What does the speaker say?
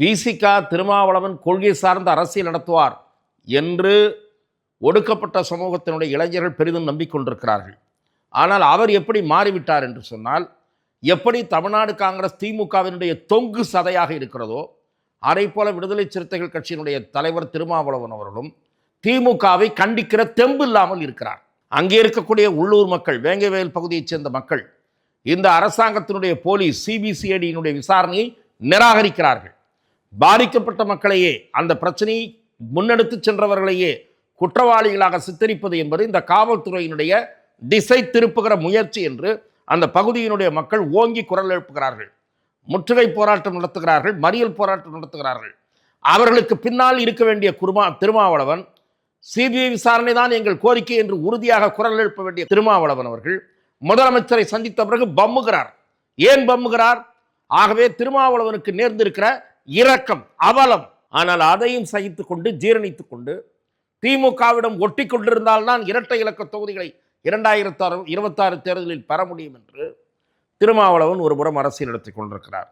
விசிகா திருமாவளவன் கொள்கை சார்ந்த அரசியல் நடத்துவார் என்று ஒடுக்கப்பட்ட சமூகத்தினுடைய இளைஞர்கள் பெரிதும் நம்பிக்கொண்டிருக்கிறார்கள். ஆனால் அவர் எப்படி மாறிவிட்டார் என்று சொன்னால் எப்படி தமிழ்நாடு காங்கிரஸ் திமுகவினுடைய தொங்கு சதையாக இருக்கிறதோ அதை போல விடுதலை சிறுத்தைகள் கட்சியினுடைய தலைவர் திருமாவளவன் அவர்களும் திமுகவை கண்டிக்கிற தெம்பு இல்லாமல் இருக்கிறார். அங்கே இருக்கக்கூடிய உள்ளூர் மக்கள் வேங்கைவேல் பகுதியைச் சேர்ந்த மக்கள் இந்த அரசாங்கத்தினுடைய போலீஸ் சிபிசிஐடியினுடைய விசாரணையை நிராகரிக்கிறார்கள். பாதிக்கப்பட்ட மக்களையே அந்த பிரச்சனையை முன்னெடுத்து சென்றவர்களையே குற்றவாளிகளாக சித்தரிப்பது என்பது இந்த காவல்துறையினுடைய திசை திருப்புகிற முயற்சி என்று அந்த பகுதியினுடைய மக்கள் ஓங்கி குரல் எழுப்புகிறார்கள். முற்றுகை போராட்டம் நடத்துகிறார்கள் மறியல் போராட்டம் நடத்துகிறார்கள். அவர்களுக்கு பின்னால் இருக்க வேண்டிய குருமா திருமாவளவன் சிபிஐ விசாரணை தான் எங்கள் கோரிக்கை என்று உறுதியாக குரல் எழுப்ப வேண்டிய திருமாவளவன் அவர்கள் முதலமைச்சரை சந்தித்த பிறகு பம்முகிறார். ஏன் பம்முகிறார்? ஆகவே திருமாவளவனுக்கு நேர்ந்திருக்கிற இரக்கம் அவலம். ஆனால் அதையும் சகித்து கொண்டு ஜீரணித்து கொண்டு திமுகவிடம் ஒட்டி கொண்டிருந்தால்தான் இரட்டை இலக்க தொகுதிகளை இரண்டாயிரத்து அறு இருபத்தாறு தேர்தலில் பெற முடியும் என்று திருமாவளவன் ஒரு புறம் அரசியல் நடத்தி கொண்டிருக்கிறார்.